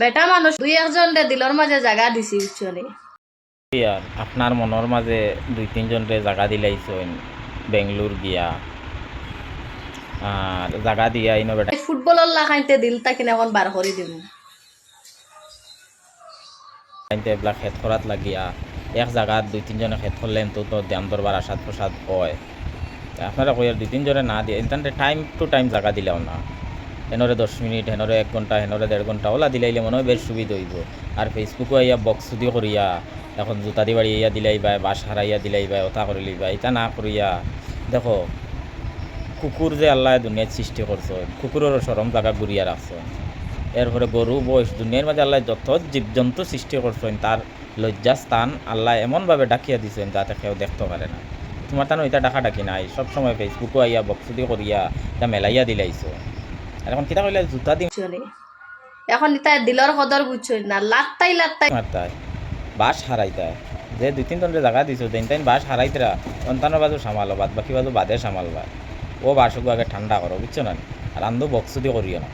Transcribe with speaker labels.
Speaker 1: বেটা মানুষ দুই একজন রে দিলর মাঝে জায়গা দিছি উচ্চলে
Speaker 2: আর আপনার মনের মাঝে দুই তিনজনরে জায়গা দিলাইছেন বেঙ্গলোর গিয়া। আর জায়গা দিয়া ইনো বেটা
Speaker 1: ফুটবলের লাগাইতে দিল তাকে এখন বার করে দিব
Speaker 2: আনতে এগুলা খেত করাত লাগিয়া। এক জায়গাত দুই তিনজনে খেত করলেন তো তো দাম দরবার আসাদ প্রসাদ হয়। তা আপনারা কই আর দুই তিনজনে না দিয়ে ইন্টারনেটে টাইম টু টাইম জায়গা দিলেও না। হেনরে দশ মিনিট, হেনরে এক ঘণ্টা হেনরে দেড় ঘণ্টা ওলা দিলাইলে মনে হয় বেশ সুবিধা হইব। আর ফেসবুকও আইয়া বক্স যদি করিয়া, এখন জুতা দি বাড়ি ইয়া দিলাইবা বাস হারাইয়া দিলাইবা ওটা করে লিবা এটা না করিয়া, দেখো কুকুর যে আল্লাহ দুনিয়ার সৃষ্টি করছে কুকুরেরও সরম জায়গা ঘুরিয়া রাখছে এরপরে গরু বয়স দুনিয়ার মাঝে আল্লাহ যত জীবজন্তু সৃষ্টি করছেন তার লজ্জা স্থান আল্লাহ এমনভাবে ডাকিয়া দিছেন যাতে কেউ দেখতে পারে না। তোমার তানো এটা ডাকা ডাকি নাই সবসময় ফেসবুকও আইয়া বক্সুদি করিয়া এটা মেলাইয়া দিলাইছো। আর এখন কিতা কইলে জুতা দি
Speaker 1: চলে এখন ইতা দিলর কদর বুঝছই না লাত্তাই লাত্তাই।
Speaker 2: মারতাই বাস হারাইতায় যে দুই তিন জনের জায়গা দিছো দিন তিন বাস হারাইতরা সন্তানের বাজু সামালো বাদ বাকি বাজু বাদে সামালবা ও বাসকে আগে ঠান্ডা করো বুঝছ না আর আন্দো বক্সুদি করিও না।